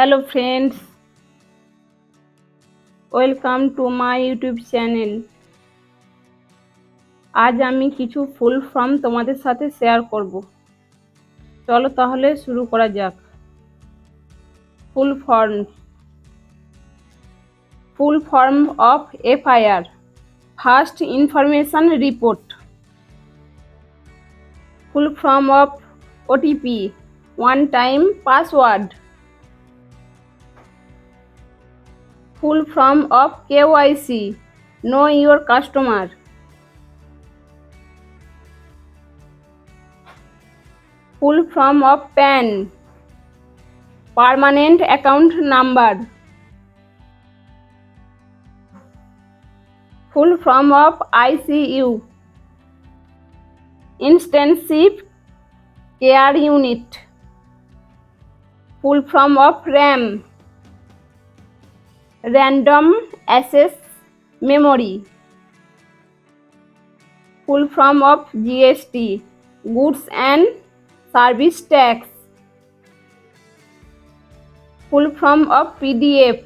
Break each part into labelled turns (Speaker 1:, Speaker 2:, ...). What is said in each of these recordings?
Speaker 1: Hello friends welcome to my YouTube channel আজ আমি কিছু ফুল ফর্ম তোমাদের সাথে শেয়ার করব চলো তাহলে শুরু করা যাক full form full form of FIR first information report full form of OTP one time password Full form of KYC. Know your customer. Full form of PAN. Permanent account number. Full form of ICU. Intensive Care Unit. Full form of RAM random access memory full from of gst goods and service tax full from of pdf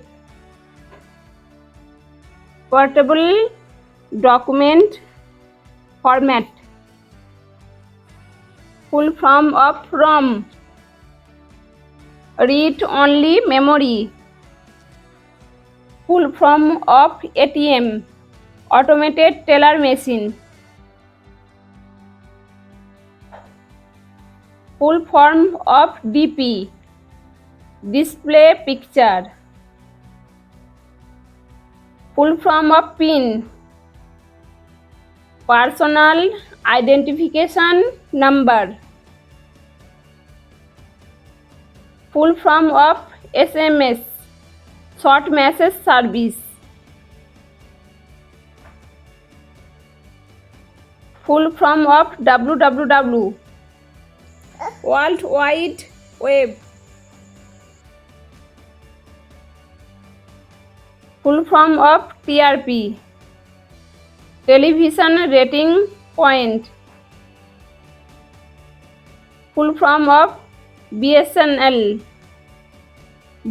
Speaker 1: portable document format full from of rom read only memory Full form of ATM, automated teller machine. Full form of DP, display picture. Full form of PIN, personal identification number. Full form of SMS, short message service full form of W W W world wide web full form of TRP television rating point full form of BSNL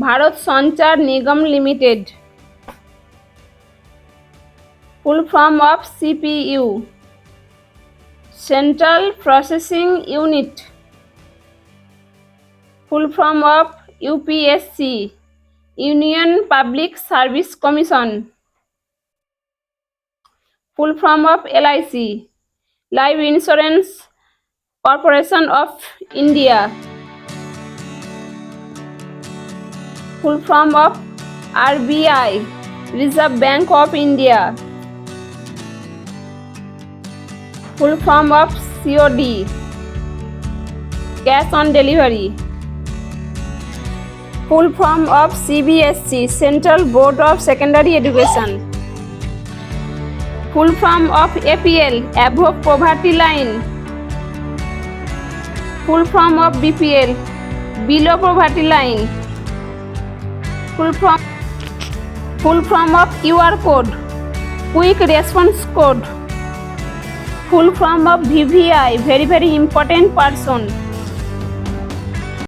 Speaker 1: Bharat Sanchar Nigam limited full form of CPU central processing unit full form of UPSC union public service commission full form of LIC life insurance corporation of India full form of RBI, Reserve Bank of India. Full form of COD, Cash on Delivery. Full form of CBSC, Central Board of Secondary Education. Full form of APL, Above Poverty Line. Full form of BPL, Below Poverty Line. Full form full form of QR code quick response code full form of VVI very very important person